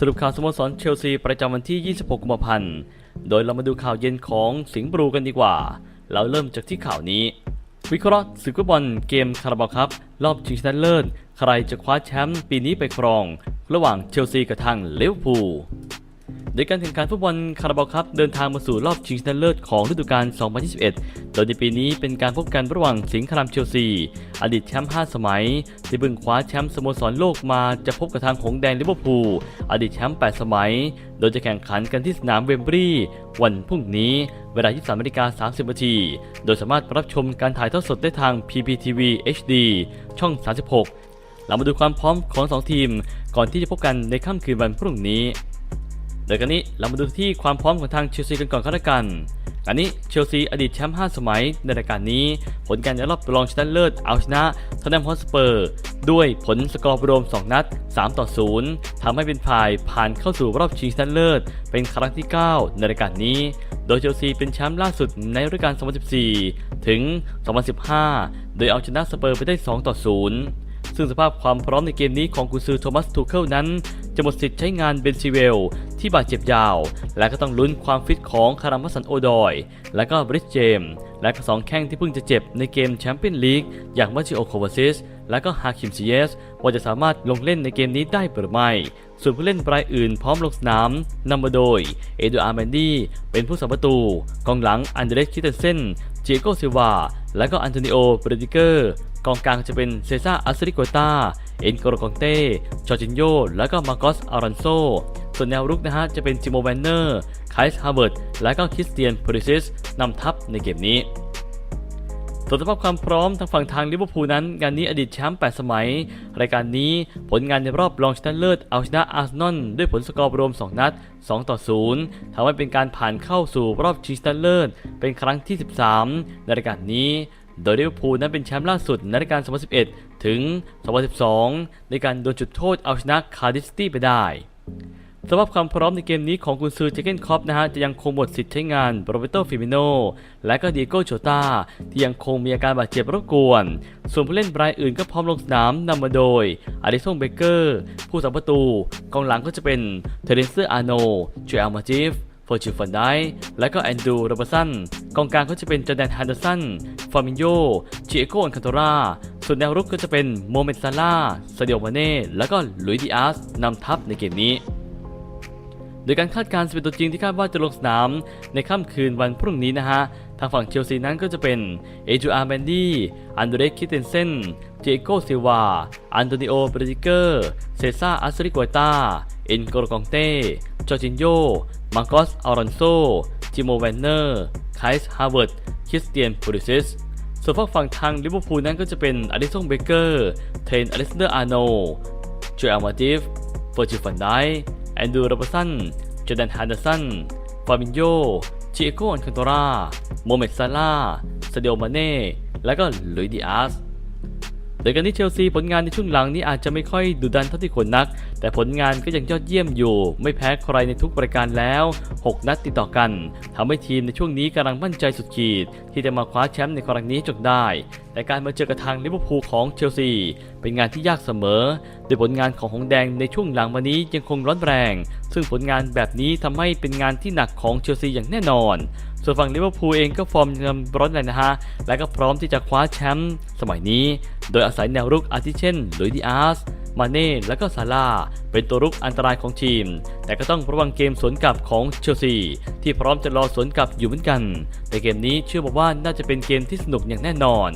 สรุปข่าวสโมสรเชลซีประจำวันที่ 26 กุมภาพันธ์ โดยเรามาดูข่าวเย็นของสิงห์บลูกันดีกว่า เราเริ่มจากที่ข่าวนี้ วิเคราะห์ศึกฟุตบอลเกมคาราบาวครับ รอบชิงชนะเลิศ ใครจะคว้าแชมป์ปีนี้ไปครอง ระหว่างเชลซีกับทางลิเวอร์พูล โดยการแข่งขันฟุตบอลคาราบาวครับเดินทางมาสู่รอบชิงชนะเลิศของฤดูกาล 2021 โดยในปีนี้เป็นการพบกันระหว่างสิงห์คารามเชลซี อดีตแชมป์ 5 สมัย ที่เพิ่งคว้าแชมป์สโมสรโลกมาจะพบกับทางหงแดงลิเวอร์พูล อดีตแชมป์ 8 สมัย โดยจะแข่งขันกันที่สนามเวมบรีย์วันพรุ่งนี้ เวลา 23นาฬิกา30นาที โดยสามารถรับชมการถ่ายทอดสดได้ทาง PPTV HD ช่อง 36 เรามาดูความพร้อมของสองทีม ก่อนที่จะพบกันในค่ำคืนวันพรุ่งนี้ โดยกันนี้เรามาดูที่ความพร้อมของทางเชลซีกันก่อนก็แล้วกัน อันนี้เชลซีอดีตแชมป์5สมัยในรายการนี้ ผลการในรอบรองชนะเลิศเอาชนะทอนแนมฮอสเปอร์ ด้วยผลสกอร์รวม 2 นัด 3 ต่อ 0 ทำให้เป็นฝ่ายผ่านเข้าสู่รอบชิงชนะเลิศ เป็นครั้งที่ 9 ในรายการนี้ โดยเชลซีเป็นแชมป์ล่าสุดในฤดูกาล 2014 ถึง 2015 โดยเอาชนะสเปอร์ไปได้ 2 ต่อ 0ซึ่งสภาพความพร้อมในเกมนี้ของกุนซือโทมัสทูเคิลนั้น จะหมดสิทธิ์ใช้งานเบนซิเวล ที่บาดเจ็บยาว และก็ต้องลุ้นความฟิตของคารามัสสันโอดอย และก็บริสเจม และก็สองแข้งที่เพิ่งจะเจ็บในเกมแชมเปี้ยนลีกอย่างมาชิโอโควาซิส และก็ฮาคิมซิเยส ว่าจะสามารถลงเล่นในเกมนี้ได้หรือไม่ ส่วนผู้เล่นรายอื่นพร้อมลงสนามนำมาโดย เอโดอาร์แมนดี้เป็นผู้สัมประตูกองหลังอันเดรสคิเตนเซนเจโกซิวาและก็อันโตนิโอเบรดิเกอร์กองกลางจะเป็นเซซ่าอัสริโกตาเอ็นโกโรกองเต้จอร์จินโย และก็มาโกสอารันโซ ส่วนแนวรุกนะฮะจะเป็นจิโมแวนเนอร์ไคส์ฮาร์เวิร์ดและก็คริสเตียนโพลิซิสนำทัพในเกมนี้ส่วนสภาพความพร้อมทางฝั่งทางลิเวอร์พูลนั้นงานนี้อดีตแชมป์ 8 สมัย รายการนี้ผลงานในรอบรองชนะเลิศเอาชนะอาร์เซนอลด้วยผลสกอร์รวม 2 นัด 2 ต่อ 0ทำให้เป็นการผ่านเข้าสู่รอบชิงชนะเลิศเป็นครั้งที่ 13 ในรายการนี้ โดยลิเวอร์พูลนั้นเป็นแชมป์ล่าสุดในรายการ 2011 ถึง 2012 ในการโดนจุดโทษเอาชนะคาร์ดิสตี้ไปได้ สำหรับความพร้อมในเกมนี้ของกุนซือเจเกนคอปนะฮะจะยังคงหมดสิทธิ์ใช้งานโรเบโตฟิมิโนและก็ดิโก้โจตาที่ยังคงมีอาการบาดเจ็บรบกวน ส่วนผู้เล่นรายอื่นก็พร้อมลงสนามนำมาโดยอาริสงเบเกอร์ ผู้สัมประตูกองหลังก็จะเป็นเทเรนเซอร์อาโนจูเอลมาจิฟเฟอร์จิฟันไดและก็แอนดูโรเบสันกองกลางก็จะเป็นจอแดนฮันเดอร์สันฟาร์มิโยจิเอโกอันคาโตราส่วนแนวรุกก็จะเป็นโมเมนซาร่าซาเดียมาเน่และก็ลุยดิอาสนำทัพในเกมนี้ โดยการคาดการณ์11ตัวจริงที่คาดว่าจะลงสนาม ในค่ำคืนวันพรุ่งนี้นะฮะ ทางฝั่งเชลซีนั้นก็จะเป็นเอจูอาร์แมนดี้ อันโดรสคิเทนเซนเจโกซิวา อันโตนิโอเบรดิเกอร์ เซซ่าอัสริกวตา เอ็นโกรกองเต้ จอร์จินโย มาร์กอสอารอนโซ จิโมแวนเนอร์ ไคส์ฮาร์เวิร์ด คริสเตียนปูริซิสส่วนฝากฝั่งทางลิเวอร์พูลนั้นก็จะเป็นอลิซงเบเกอร์ เทนอเล็กซานเดอร์อาร์โนโจเอลมาติฟเฟอร์จิฟันได แอนดูโรบสันจอแดนฮันเดอร์สันฟาบินโยจิเอโกอันคันโตราโมเมตซาร่าซาเดียมาเน่ และก็ลุยดิอาสโดยการที่เชลซีผลงานในช่วงหลังนี้อาจจะไม่ค่อยดุดันเท่าที่ควรนัก แต่ผลงานก็ยังยอดเยี่ยมอยู่ ไม่แพ้ใครในทุกรายการแล้ว 6 นัดติดต่อกันทำให้ทีมในช่วงนี้กำลังมั่นใจสุดขีด ที่จะมาคว้าแชมป์ในครั้งนี้จนได้ แต่การมาเจอกับทางลิเวอร์พูลของเชลซี เป็นงานที่ยากเสมอ โดยผลงานของหงแดงในช่วงหลังมานี้ยังคงร้อนแรง ซึ่งผลงานแบบนี้ทำให้เป็นงานที่หนักของเชลซีอย่างแน่นอน ส่วนฝั่งลิเวอร์พูลเองก็ฟอร์มยังร้อนแรงนะฮะ และก็พร้อมที่จะคว้าแชมป์สมัยนี้ โดยอาศัยแนวรุกอาทิเช่นลุยดิอาสมาเน่และก็ซาร่าเป็นตัวรุกอันตรายของทีม แต่ก็ต้องระวังเกมสวนกลับของเชลซี ที่พร้อมจะรอสวนกลับอยู่เหมือนกัน แต่เกมนี้เชื่อบอกว่าน่าจะเป็นเกมที่สนุกอย่างแน่นอน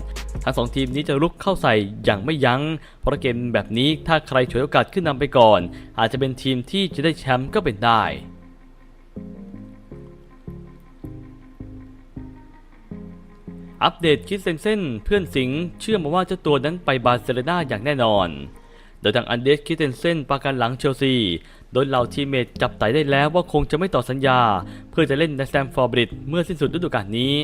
ทั้งสองทีมนี้จะรุกเข้าใส่อย่างไม่ยัง้ง เพราะเกมแบบนี้ถ้าใครฉวยโอกาสขึ้นนำไปก่อน อาจจะเป็นทีมที่จะได้แชมป์ก็เป็นได้อัปเดตคิดเซนเซนเพื่อนสิงห์เชื่อมาว่าเจ้าตัวนั้นไปบาร์เซโลนาอย่างแน่นอน โดยทางอันเดสคิดเซนเซนประกันหลังเชลซี โดยเหล่าทีมเมทจับไตได้แล้วว่าคงจะไม่ต่อสัญญา เพื่อจะเล่นในสแตมฟอร์บริดเมื่อสิ้นสุดฤดูกาลนี้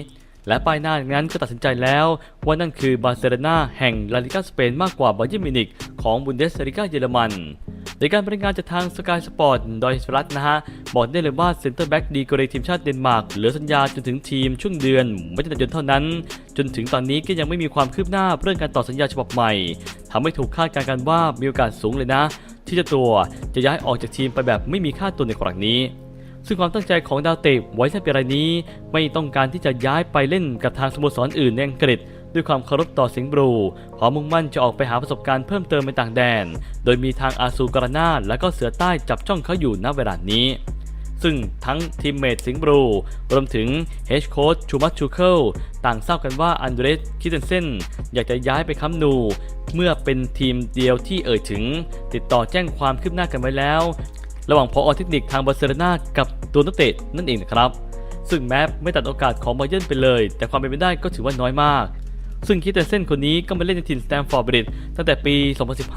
และป้ายหน้านั้นก็ตัดสินใจแล้ว ว่านั่นคือบาร์เซโลนาแห่งลาลิกาสเปนมากกว่าบาเยิร์นมิวนิกของบุนเดสลิกาเยอรมันโดยการบริงานจากทางสกายสปอร์ตดอยสรัตนะฮะ บอกได้เลยว่าเซ็นเตอร์แบ็กดีกรีทีมชาติเดนมาร์กเหลือสัญญาจนถึงทีมช่วงเดือนมิถุนายนเท่านั้น จนถึงตอนนี้ก็ยังไม่มีความคืบหน้าเรื่องการต่อสัญญาฉบับใหม่ทำให้ถูกคาดการณ์กันว่ามีโอกาสสูงเลยนะ ที่จ้าตัวจะย้ายออกจากทีมไปแบบไม่มีค่าตัวในครั้งนี้ ซึ่งความตั้งใจของดาวเตะไว้ซะเปรายนี้ ไม่ต้องการที่จะย้ายไปเล่นกับทางสโมสรอื่นในอังกฤษ ด้วยความเคารพต่อสิงบลูพราะมุ่งมั่นจะออกไปหาประสบการณ์เพิ่มเติมในต่างแดน โดยมีทางอาซูการานาและก็เสือใต้จับจ้องเขาอยู่ณเวลานี้ซึ่งทั้งทีมเมทสิงบลูรวมถึงเฮดโค้ชชูมัตชูเคิลต่างทราบกันว่าอันเดรสคิเทนเซนอยากจะย้ายไปคัมนู เมื่อเป็นทีมเดียวที่เอ่ยถึง ติดต่อแจ้งความคืบหน้ากันไว้แล้ว ระหว่างพออเทคนิคทางบาร์เซโลนากับตัวนักเตะนั่นเองนะครับ ซึ่งแม้ไม่ตัดโอกาสของบาเยิร์นไปเลย แต่ความเป็นไปได้ก็ถือว่าน้อยมาก ซึ่งคิดแต่เส้นคนนี้ก็มาเล่นในทีมสแตมฟอร์ดบริดตั้งแต่ปี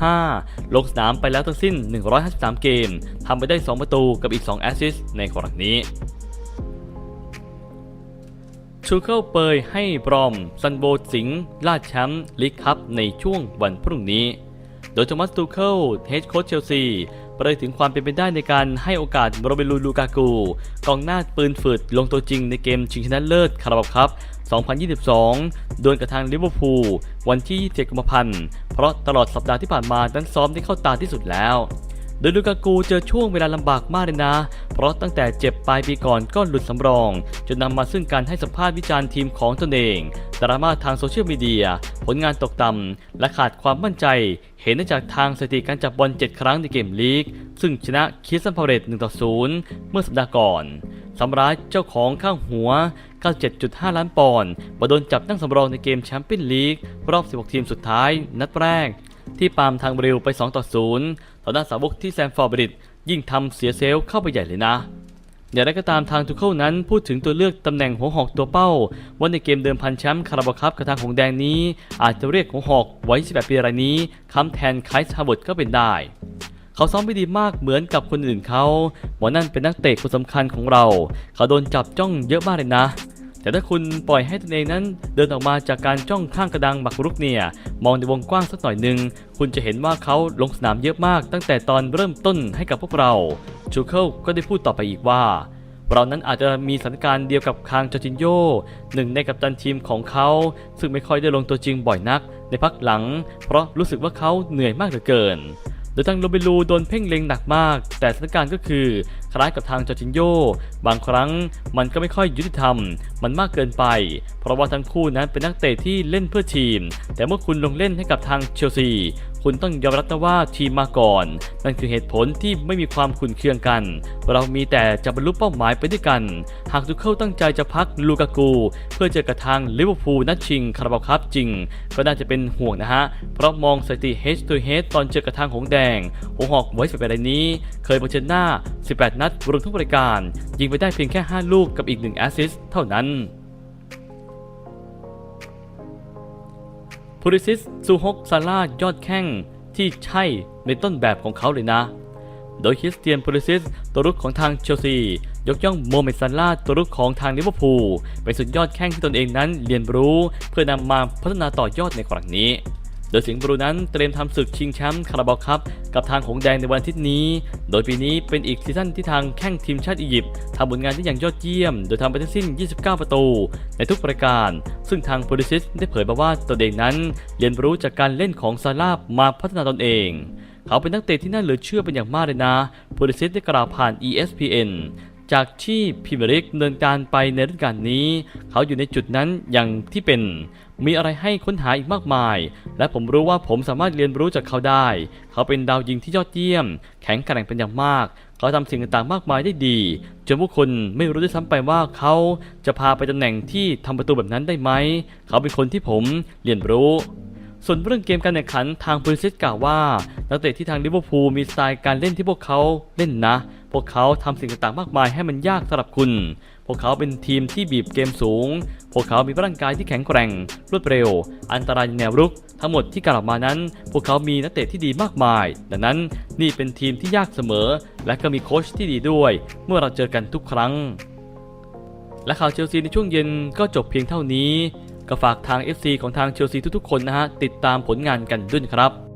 2015 ลงสนามไปแล้วทั้งสิ้น 153 เกมทำไปได้ 2 ประตูกับอีก 2 แอสซิสต์ในครั้งนี้ชูเคิลเปยให้บรอม ซันโบสิงห์ลาดแชมป์ลีกคัพในช่วงวันพรุ่งนี้ โดยโทมัสตูเคิลเฮดโค้ชเชลซี ประเด็นถึงความเป็นไปได้ในการให้โอกาสโรเบรูลูกากูกองหน้าปืนฝืดลงตัวจริงในเกมชิงชนะเลิศคาราบาครับ 2022 ดวลกับทางลิเวอร์พูลวันที่27กุมภาพันธ์ เพราะตลอดสัปดาห์ที่ผ่านมานั้นซ้อมได้เข้าตาที่สุดแล้ว โดยลูกากูเจอช่วงเวลาลำบากมากเลยนะ เพราะตั้งแต่เจ็บปลายปีก่อนก็หลุดสำรอง จนนำมาซึ่งการให้สัมภาษณ์วิจารณ์ทีมของตนเองดราม่าทางโซเชียลมีเดีย ผลงานตกต่ำและขาดความมั่นใจ เห็นได้จากทางสถิติการจับบอล 7 ครั้งในเกมลีก ซึ่งชนะคิสซันพาเรต1ต่อ0เมื่อสัปดาห์ก่อนสำร้ายเจ้าของข้างหัว 97.5 ล้านปอนด์มาโดนจับนั่งสำรองในเกมแชมเปี้ยนลีกรอบ 16 ทีมสุดท้าย นัดแรก ที่ปาล์มทางบริวไป 2 ต่อ 0 ต่อหน้าสาวกที่แซมฟอร์บริดยิ่งทำเสียเซลเข้าไปใหญ่เลยนะ อย่างไรก็ตามทางทุกเข้านั้นพูดถึงตัวเลือกตำแหน่งหัวหอกตัวเป้า ว่าในเกมเดิมพันแชมป์คาราบาคัพกับทางหงแดงนี้ อาจจะเรียกหัวหอกไว้ 18 ปีรายนี้ค้ำแทนไคส์ฮาร์วาร์ดก็เป็นได้ เขาซ้อมไม่ดีมากเหมือนกับคนอื่นเขาหมอนั่นเป็นนักเตะคนสำคัญของเรา เขาโดนจับจ้องเยอะมากเลยนะ แต่ถ้าคุณปล่อยให้ตนเองนั้น เดินออกมาจากการจ้องข้างกระดังหมักรุกเนี่ยมองในวงกว้างสักหน่อยหนึ่งคุณจะเห็นว่าเขาลงสนามเยอะมาก ตั้งแต่ตอนเริ่มต้นให้กับพวกเราชูเคิลก็ได้พูดต่อไปอีกว่า เรานั้นอาจจะมีสถานการณ์เดียวกับคางจอจินโยหนึ่งในกัปตันทีมของเขา ซึ่งไม่ค่อยได้ลงตัวจริงบ่อยนัก ในพักหลัง เพราะรู้สึกว่าเขาเหนื่อยมากเหลือเกินโดยทางโรเบลูโดนเพ่งเล็งหนักมาก แต่สถานการณ์ก็คือ คล้ายกับทางจอร์จินโยบางครั้งมันก็ไม่ค่อยยุติธรรม มันมากเกินไป เพราะว่าทั้งคู่นั้นเป็นนักเตะที่เล่นเพื่อทีม แต่เมื่อคุณลงเล่นให้กับทางเชลซีคุณต้องยอมรับนะว่าทีมมาก่อน นั่นคือเหตุผลที่ไม่มีความขุนเคืองกัน เรามีแต่จะบรรลุเป้าหมายไปด้วยกัน หากทุกเข้าตั้งใจจะพักลูกากู เพื่อเจอกับทางลิเวอร์พูลนัดชิงคาราบาคัพจริง ก็น่าจะเป็นห่วงนะฮะ เพราะมองสถิติ H to H ตอนเจอกับทางหงแดง หงหอกไว้สิบแปดนี้ เคยเผชิญหน้า18 นัดรวมทุกรายการ ยิงไปได้เพียงแค่ 5 ลูกกับอีก 1 แอสซิสต์เท่านั้นพูริซิสซูฮกซาร่ายอดแข้งที่ใช่ในต้นแบบของเขาเลยนะ โดยคริสเตียนพูริซิสตัวรุกของทางเชลซี ยกย่องโมเมซาร่าตัวรุกของทางลิเวอร์พูลเป็นสุดยอดแข้งที่ตนเองนั้นเรียนรู้ เพื่อนำมาพัฒนาต่อยอดในครั้งนี้ โดยสิงห์บรูนั้นเตรียมทำศึกชิงแชมป์คาราบาวคัพกับทางหงแดงในวันอาทิตย์นี้ โดยปีนี้เป็นอีกซีซั่นที่ทางแข้งทีมชาติอียิปต์ทำผลงานได้อย่างยอดเยี่ยม โดยทำไปทั้งสิ้น 29 ประตู ในทุกปรายการ ซึ่งทางโพลิซิสได้เผยมาว่าตนเองนั้น เรียนรู้จากการเล่นของซาร่ามาพัฒนาตนเองเขาเป็นนักเตะที่น่าเหลือเชื่อเป็นอย่างมากเลยนะโพลิซิสได้กล่าวผ่าน ESPN จากที่พรีเมียร์ลีกดำเนินการไปในฤดูกาลนี้ เขาอยู่ในจุดนั้นอย่างที่เป็น มีอะไรให้ค้นหาอีกมากมาย และผมรู้ว่าผมสามารถเรียนรู้จากเขาได้ เขาเป็นดาวยิงที่ยอดเยี่ยม แข็งแกร่งเป็นอย่างมาก เขาทำสิ่งต่างๆมากมายได้ดีจนผู้คนไม่รู้ด้วยซ้ำไปว่าเขาจะพาไปตำแหน่งที่ทำประตูแบบนั้นได้ไหม เขาเป็นคนที่ผมเรียนรู้ ส่วนเรื่องเกมการแข่งขันทางบริซิสกล่าวว่า นักเตะที่ทางลิเวอร์พูลมีสไตล์การเล่นที่พวกเขาเล่นนะ พวกเขาทำสิ่งต่างๆมากมายให้มันยากสำหรับคุณ พวกเขาเป็นทีมที่บีบเกมสูง พวกเขามีร่างกายที่แข็งแกร่ง รวดเร็ว อันตรายในแนวรุก ทั้งหมดที่กล่าวมานั้น พวกเขามีนักเตะที่ดีมากมาย ดังนั้นนี่เป็นทีมที่ยากเสมอ และก็มีโค้ชที่ดีด้วย เมื่อเราเจอกันทุกครั้งและข่าวเชลซีในช่วงเย็นก็จบเพียงเท่านี้ ก็ฝากทาง FC ของทางเชลซีทุกๆคนนะฮะติดตามผลงานกันด้วยครับ